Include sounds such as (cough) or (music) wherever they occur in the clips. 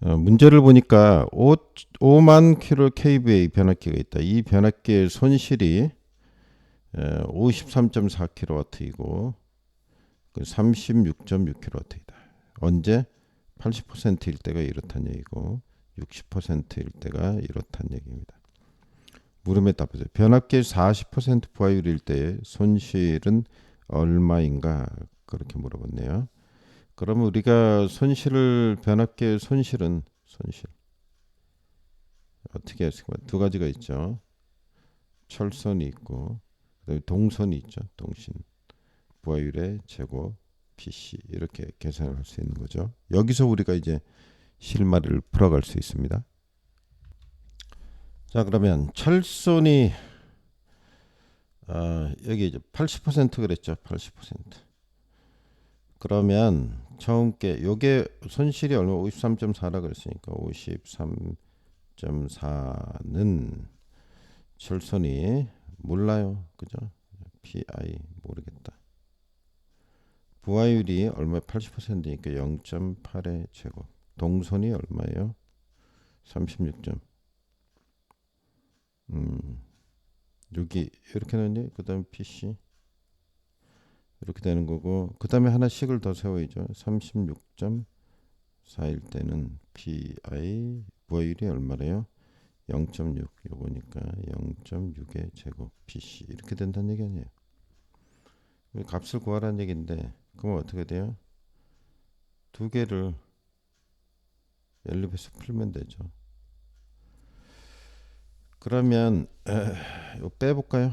어, 문제를 보니까 5, 5만 킬로 kVA 변압기가 있다. 이 변압기의 손실이 53.4kW이고 36.6kW이다. 언제 80%일 때가 이렇다는 얘기고 60%일 때가 이렇다는 얘기입니다. 물음에 답하세요. 변압기의 40% 부하율일 때 손실은 얼마인가 그렇게 물어봤네요. 그러면 우리가 손실을 변압기의 손실은 손실 어떻게 했을까? 두 가지가 있죠. 철선이 있고 그다음에 동선이 있죠. 동신 부하율의 제곱 PC 이렇게 계산을 할 수 있는 거죠. 여기서 우리가 이제 실마리를 풀어갈 수 있습니다. 자 그러면 철선이 아, 여기 이제 80% 그랬죠. 80%. 그러면 처음 게 요게 손실이 얼마 53.4라 그랬으니까 53.4는 철선이 몰라요. 그죠? PI 모르겠다. 부하율이 얼마 80%니까 0.8의 제곱. 동선이 얼마예요? 36점. 음. 여기 이렇게 넣니? 그다음 PC 이렇게 되는 거고 그 다음에 하나씩을 더 세워야죠. 36.4일 때는 PI 부하율이 얼마래요? 0.6 요거니까 0.6의 제곱 PC 이렇게 된다는 얘기 아니에요. 값을 구하라는 얘기인데 그러면 어떻게 돼요? 두 개를 연립해서 풀면 되죠. 그러면 에, 빼볼까요?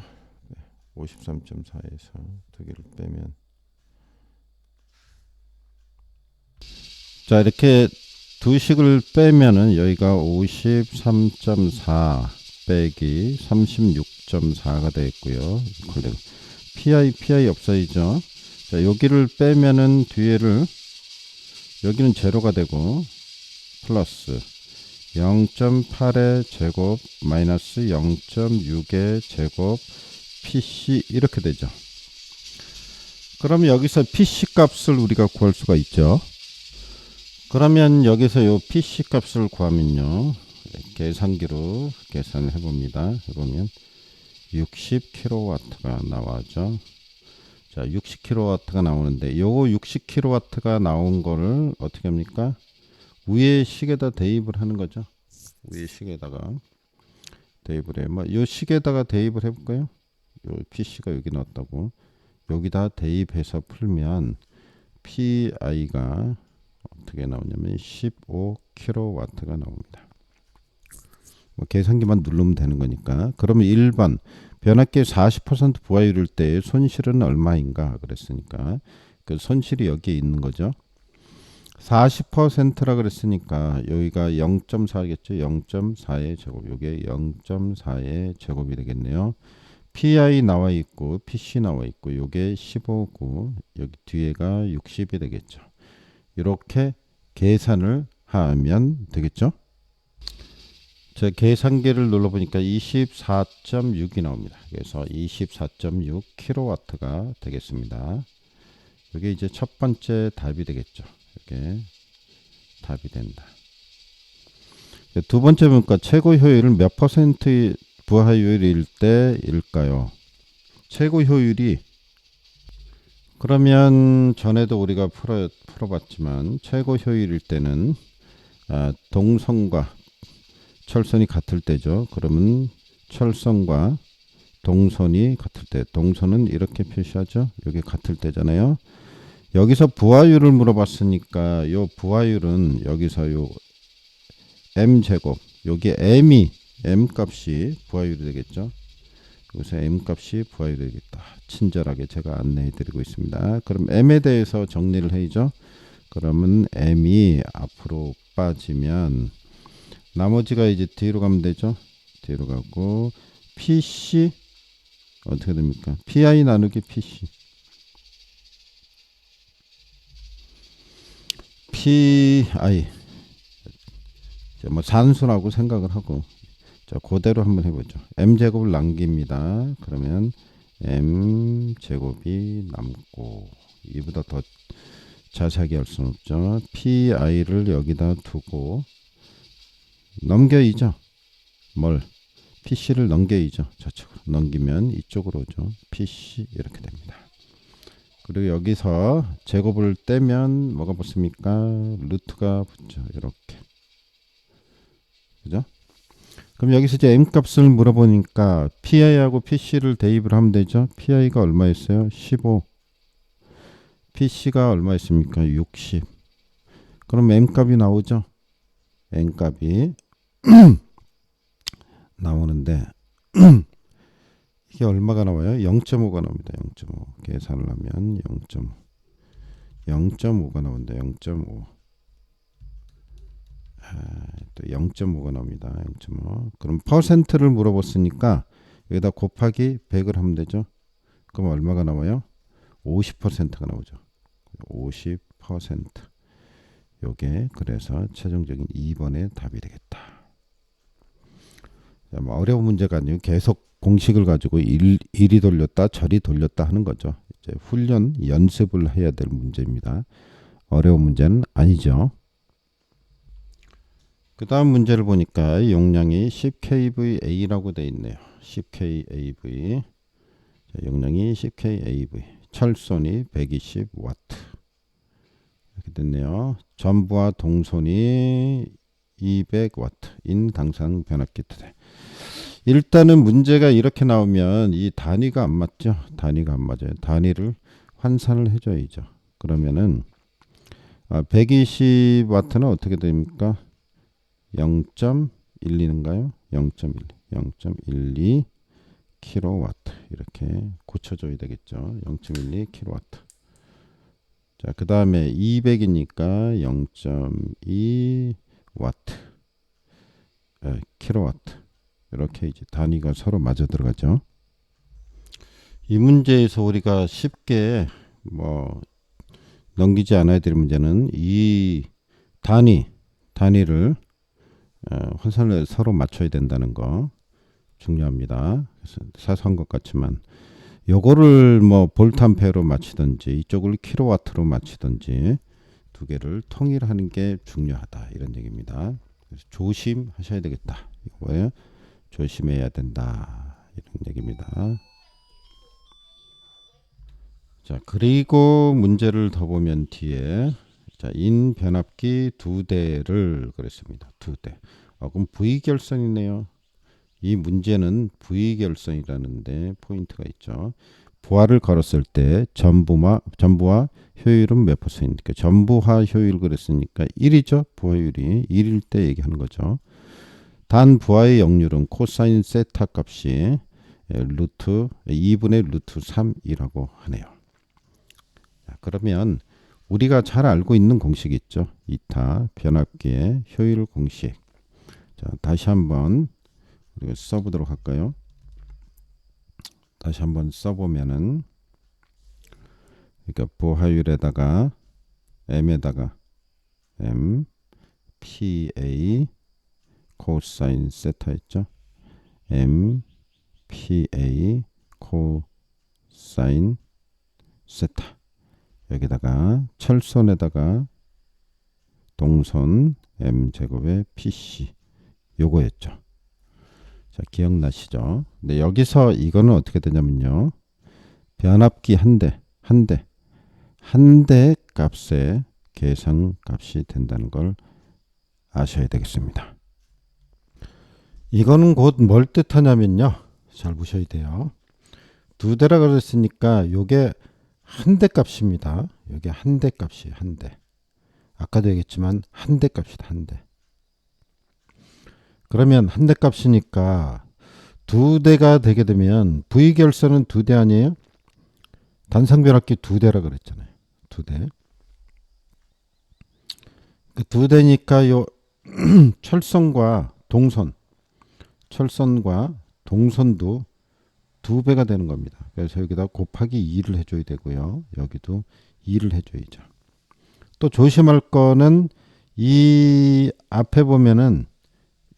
53.4에서 두 개를 빼면 자 이렇게 두 식을 빼면은 여기가 53.4 빼기 36.4가 되겠고요. PI PI 없어지죠. 자 여기를 빼면은 뒤에를 여기는 제로가 되고 플러스 0.8의 제곱 마이너스 0.6의 제곱 PC 이렇게 되죠. 그럼 여기서 PC 값을 우리가 구할 수가 있죠. 그러면 여기서 요 PC 값을 구하면요. 계산기로 계산을 해봅니다. 해보면 60kW가 나와죠. 자, 60kW가 나오는데 요거 60kW가 나온 거를 어떻게 합니까? 위에 식에다 대입을 하는 거죠. 위에 식에다가 대입을 해. 뭐요 식에다가 대입을 해볼까요? 요 PC가 여기 나왔다고. 여기다 대입해서 풀면 PI가 어떻게 나오냐면 15kW가 나옵니다. 뭐 계산기만 누르면 되는 거니까. 그러면 1번 변압기 40% 부하율일 때 손실은 얼마인가 그랬으니까 그 손실이 여기에 있는 거죠. 40%라 그랬으니까 여기가 0.4겠죠. 0.4의 제곱. 요게 0.4의 제곱이 되겠네요. PI 나와 있고 PC 나와 있고 요게 15고 여기 뒤에가 60이 되겠죠. 이렇게 계산을 하면 되겠죠. 제 계산기를 눌러보니까 24.6이 나옵니다. 그래서 24.6kW가 되겠습니다. 이게 이제 첫 번째 답이 되겠죠. 이렇게 답이 된다. 두 번째 문과 최고 효율은 몇 퍼센트 부하율일 때일까요? 최고 효율이 그러면 전에도 우리가 풀어 풀어봤지만 최고 효율일 때는 아, 동선과 철선이 같을 때죠. 그러면 철선과 동선이 같을 때 동선은 이렇게 표시하죠. 여기 같을 때잖아요. 여기서 부하율을 물어봤으니까 요 부하율은 여기서 요 m 제곱 여기 m이 m 값이 부하율이 되겠죠. 여기서 m 값이 부하율이 되겠다. 친절하게 제가 안내해 드리고 있습니다. 그럼 m에 대해서 정리를 해야죠. 그러면 m이 앞으로 빠지면 나머지가 이제 뒤로 가면 되죠. 뒤로 가고 pc 어떻게 됩니까? pi 나누기 pc PI 뭐 산수라고 생각을 하고 자 그대로 한번 해보죠. m 제곱을 남깁니다. 그러면 m 제곱이 남고 이보다 더 자세하게 할 수는 없죠. PI를 여기다 두고 넘겨이죠. 뭘? PC를 넘겨이죠. 저쪽으로 넘기면 이쪽으로 오죠. PC 이렇게 됩니다. 그리고 여기서 제곱을 떼면 뭐가 붙습니까? 루트가 붙죠. 이렇게. 그죠? 그럼 여기서 이제 m 값을 물어보니까 PI하고 PC를 대입을 하면 되죠. PI가 얼마였어요? 15. PC가 얼마였습니까? 60. 그럼 m 값이 나오죠. n 값이 (clears throat) 나오는데 (clears throat) 이게 얼마가 나와요? 0.5가 나옵니다. 0.5 계산을 하면 0.5 0.5가 나온다. 0.5 아, 또 0.5가 나옵니다. 0.5 그럼 퍼센트를 물어봤으니까 여기다 곱하기 100을 하면 되죠. 그럼 얼마가 나와요? 50%가 나오죠. 50% 요게 그래서 최종적인 2번의 답이 되겠다. 자, 뭐 어려운 문제가 아니고 계속 공식을 가지고 일, 이리 돌렸다 저리 돌렸다 하는 거죠. 이제 훈련 연습을 해야 될 문제입니다. 어려운 문제는 아니죠. 그 다음 문제를 보니까 용량이 10kVA라고 되어 있네요. 10kAV 자, 용량이 10kAV 철선이 120W 이렇게 됐네요. 전부와 동선이 200W 인 당상 변압기 두대 일단은 문제가 이렇게 나오면 이 단위가 안 맞죠. 단위가 안 맞아요. 단위를 환산을 해줘야죠. 그러면은 아, 120W는 어떻게 됩니까? 0.12인가요? 0.1, 0.12 킬로와트 이렇게 고쳐줘야 되겠죠. 0.12 킬로와트. 자, 그 다음에 200이니까 0.2 와트, 에, 킬로와트. 이렇게 이제 단위가 서로 맞아 들어가죠. 이 문제에서 우리가 쉽게 뭐 넘기지 않아야 될 문제는 이 단위 단위를 어, 환산을 서로 맞춰야 된다는 거 중요합니다. 그래서 사소한 것 같지만 요거를 뭐 볼트암페어로 맞추든지 이쪽을 킬로와트로 맞추든지 두 개를 통일하는 게 중요하다 이런 얘기입니다. 그래서 조심하셔야 되겠다 이거예요. 조심해야 된다 이런 얘기입니다. 자 그리고 문제를 더 보면 뒤에 자 인 변압기 두 대를 그랬습니다. 두 대. 아, 그럼 V결선이네요. 이 문제는 V결선이라는데 포인트가 있죠. 부하를 걸었을 때 전부와 전부와 효율은 몇 퍼센트입니까? 전부하 효율 그랬으니까 1이죠. 부하율이 1일 때 얘기하는 거죠. 단 부하의 역률은 코사인 세타 값이 루트 2분의 루트 3이라고 하네요. 자, 그러면 우리가 잘 알고 있는 공식이 있죠. 이타 변압기의 효율 공식. 자, 다시 한번 우리가 써보도록 할까요? 다시 한번 써보면은 그러니까 부하율에다가 m에다가 m p a 코사인 세타 있죠? m p a 코사인 세타 여기다가 철선에다가 동선 m 제곱의 pc 요거였죠. 자, 기억나시죠? 근데 여기서 이거는 어떻게 되냐면요. 변압기 한 대, 한 대, 한 대 값에 계산 값이 된다는 걸 아셔야 되겠습니다. 이거는 곧 뭘 뜻하냐면요. 잘 보셔야 돼요. 두 대라 그랬으니까 요게 한 대 값입니다. 요게 한대 값이 한 대. 아까도 얘기했지만 한 대 값이다. 한 대. 그러면 한 대 값이니까 두 대가 되게 되면 V 결선은 두 대 아니에요? 단상변압기 두 대라 그랬잖아요. 두 대. 그 두 대니까 요 (clears throat) 철선과 동선, 철선과 동선도 두 배가 되는 겁니다. 그래서 여기다 곱하기 2를 해줘야 되고요. 여기도 2를 해줘야죠. 또 조심할 거는 이 앞에 보면은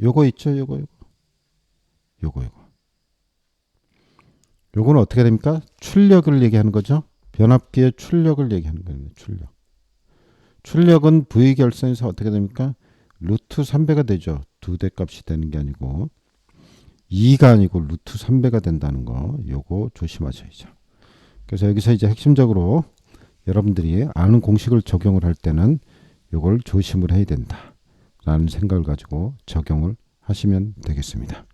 요거 있죠, 요거 요거. 요거 요거. 요거는 어떻게 됩니까? 출력을 얘기하는 거죠. 변압기의 출력을 얘기하는 겁니다. 출력. 출력은 V 결선에서 어떻게 됩니까? 루트 3배가 되죠. 두 대 값이 되는 게 아니고 2가 아니고 루트 3배가 된다는 거 요거 조심하셔야죠. 그래서 여기서 이제 핵심적으로 여러분들이 아는 공식을 적용을 할 때는 요걸 조심을 해야 된다. 라는 생각을 가지고 적용을 하시면 되겠습니다.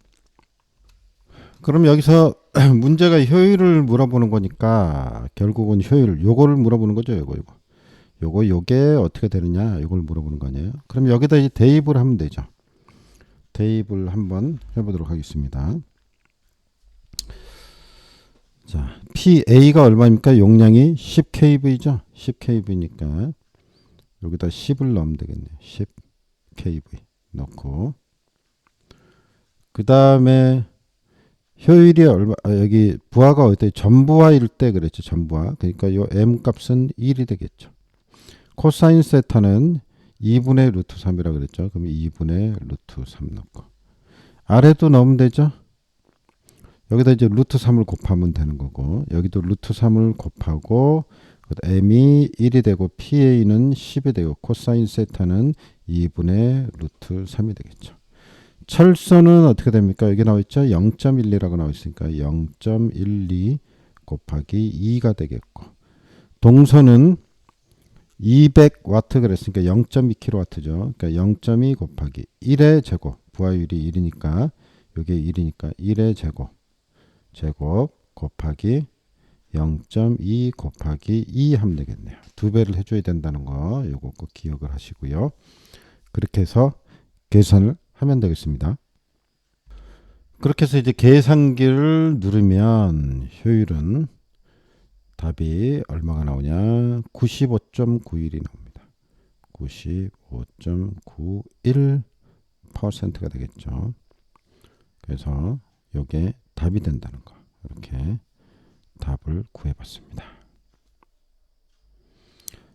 그럼 여기서 (clears throat) 문제가 효율을 물어보는 거니까 결국은 효율 요거를 물어보는 거죠. 요거 요거. 요거 요게 어떻게 되느냐 요걸 물어보는 거 아니에요. 그럼 여기다 이제 대입을 하면 되죠. 대입을 한번 해보도록 하겠습니다. 자, PA가 얼마입니까? 용량이 10kV죠. 10kV니까 여기다 10을 넣으면 되겠네요. 10kV 넣고 그 다음에 효율이 얼마 아, 여기 부하가 어때 전부하일 때 그랬죠. 전부하. 그러니까 요 m 값은 1이 되겠죠. 코사인 세타는 2분의 루트 3이라 그랬죠. 그럼 2분의 루트 3 넣고 아래도 넣으면 되죠. 여기다 이제 루트 3을 곱하면 되는 거고 여기도 루트 3을 곱하고 m이 1이 되고 PA는 10이 되고 코사인 세타는 2분의 루트 3이 되겠죠. 철선은 어떻게 됩니까? 여기 나와 있죠. 0.12라고 나와 있으니까 0.12 곱하기 2가 되겠고 동선은 200와트 그랬으니까 0.2kW죠. 그러니까 0.2 곱하기 1의 제곱 부하율이 1이니까 이게 1이니까 1의 제곱 제곱 곱하기 0.2 곱하기 2 하면 되겠네요. 두 배를 해줘야 된다는 거 요거 꼭 기억을 하시고요. 그렇게 해서 계산을 하면 되겠습니다. 그렇게 해서 이제 계산기를 누르면 효율은 답이 얼마가 나오냐 95.91이 나옵니다. 95.91%가 되겠죠. 그래서 요게 답이 된다는 거 이렇게 답을 구해봤습니다.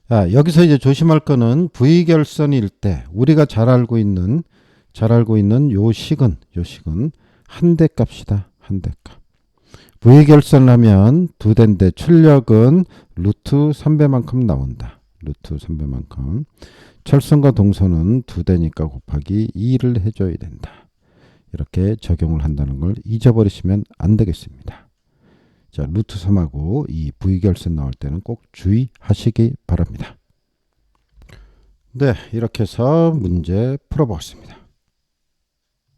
자, 여기서 이제 조심할 거는 V결선일 때 우리가 잘 알고 있는 잘 알고 있는 요 식은 요 식은 한 대 값이다. 한 대 값. V결선을 하면 두 대인데 출력은 루트 3배만큼 나온다. 루트 3배만큼. 철선과 동선은 두 대니까 곱하기 2를 해줘야 된다. 이렇게 적용을 한다는 걸 잊어버리시면 안 되겠습니다. 자, 루트 3하고 이 V결선 나올 때는 꼭 주의하시기 바랍니다. 네, 이렇게 해서 문제 풀어보았습니다.